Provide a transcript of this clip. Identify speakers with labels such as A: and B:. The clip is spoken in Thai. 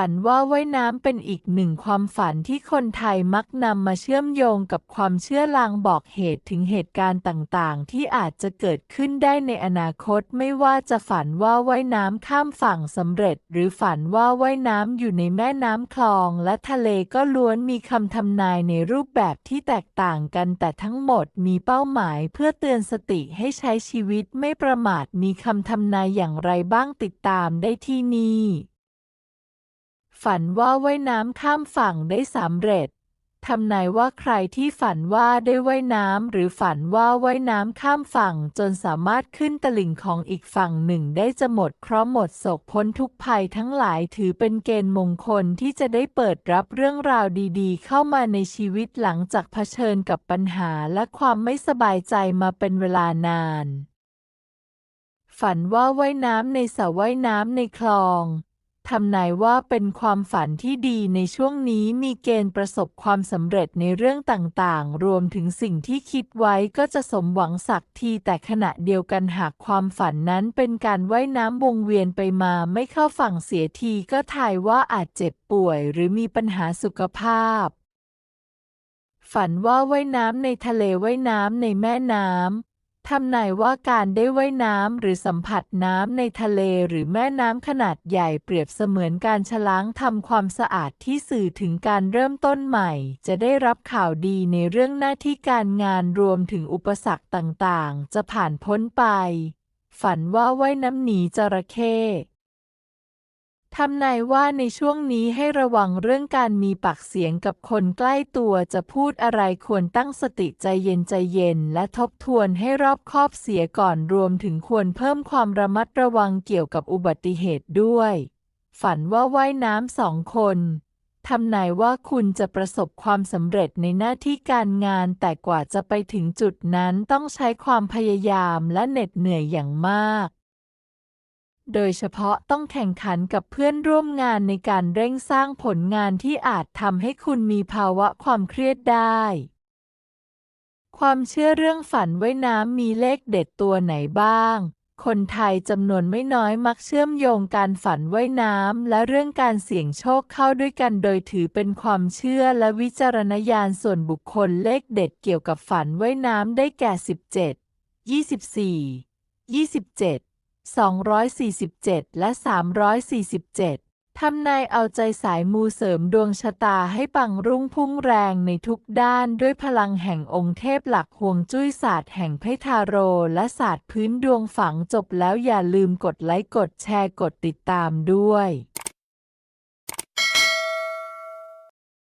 A: ฝันว่าว่ายน้ำเป็นอีกหนึ่งความฝันที่คนไทยมักนำมาเชื่อมโยงกับความเชื่อลางบอกเหตุถึงเหตุการณ์ต่างๆ ที่อาจจะเกิดขึ้นได้ในอนาคตไม่ว่าจะฝันว่าว่ายน้ำข้ามฝั่งสำเร็จ หรือฝันว่าว่ายน้ำอยู่ในแม่น้ำคลอง และทะเลก็ล้วนมีคำทำนายในรูปแบบที่แตกต่างกันแต่ทั้งหมดมีเป้าหมายเพื่อเตือนสติให้ใช้ชีวิตไม่ประมาทมีคำทำนายอย่างไรบ้างติดตามได้ที่นี่ ฝันว่าว่ายน้ำข้ามฝั่งได้สำเร็จทำนายว่าใครที่ฝันว่าได้ว่ายน้ำหรือฝันว่าว่ายน้ำข้ามฝั่งจนสามารถขึ้นตลิ่งของอีกฝั่งหนึ่งได้จะหมดเคราะห์หมดโศกพ้นทุกภัยทั้งหลายถือเป็นเกณฑ์มงคลที่จะได้เปิดรับเรื่องราวดีๆ เข้ามาในชีวิตหลังจากเผชิญกับปัญหาและความไม่สบายใจมาเป็นเวลานาน ฝันว่าว่ายน้ำในสระว่ายน้ำในคลอง ทำนายว่าเป็นความฝันที่ดีในช่วงนี้มีเกณฑ์ประสบความสำเร็จในเรื่องต่างๆ รวมถึงสิ่งที่คิดไว้ก็จะสมหวังสักทีแต่ขณะเดียวกันหากความฝันนั้นเป็นการว่ายน้ำวงเวียนไปมาไม่เข้าฝั่งเสียทีก็ทายว่าอาจเจ็บป่วยหรือมีปัญหาสุขภาพ ฝันว่าว่ายน้ำในทะเลว่ายน้ำในแม่น้ำ ทำนายว่าการได้ว่ายน้ำหรือสัมผัสน้ำในทะเลหรือแม่น้ำขนาดใหญ่เปรียบเสมือนการชล้างทำความสะอาดที่สื่อถึงการเริ่มต้นใหม่ จะได้รับข่าวดีในเรื่องหน้าที่การงานรวมถึงอุปสรรคต่างๆ จะผ่านพ้นไป ฝันว่าว่ายน้ำหนีจระเข้ ทำนายว่าในช่วงนี้ให้ระวังเรื่องการมีปากเสียงกับคนใกล้ตัวจะพูดอะไรควรตั้งสติใจเย็นใจเย็น และทบทวนให้รอบคอบเสียก่อนรวมถึงควรเพิ่มความระมัดระวังเกี่ยวกับอุบัติเหตุด้วย ฝันว่าว่ายน้ำสองคนทำนายว่าคุณจะประสบความสำเร็จในหน้าที่การงาน แต่กว่าจะไปถึงจุดนั้นต้องใช้ความพยายามและเหน็ดเหนื่อยอย่างมาก โดยเฉพาะต้องแข่งขันกับเพื่อนร่วมงานในการเร่งสร้างผลงานที่อาจทำให้คุณมีภาวะความเครียดได้ ความเชื่อเรื่องฝันไว้น้ำมีเลขเด็ดตัวไหนบ้าง คนไทยจำนวนไม่น้อยมักเชื่อมโยงการฝันไว้น้ำและเรื่องการเสี่ยงโชคเข้าด้วยกันโดยถือเป็นความเชื่อและวิจารณญาณส่วนบุคคลเลขเด็ดเกี่ยวกับฝันไว้น้ำได้แก่ 17 24 27 247 และ 347 ทำนายเอาใจสายมูเสริมดวงชะตาให้ปังรุ่งพุ่งแรงในทุกด้านด้วยพลังแห่งองค์เทพหลักห่วงจุ้ยศาสตร์แห่งไพทาโรและศาสตร์พื้นดวงฝังจบแล้วอย่าลืมกดไลค์กดแชร์กดติดตามด้วย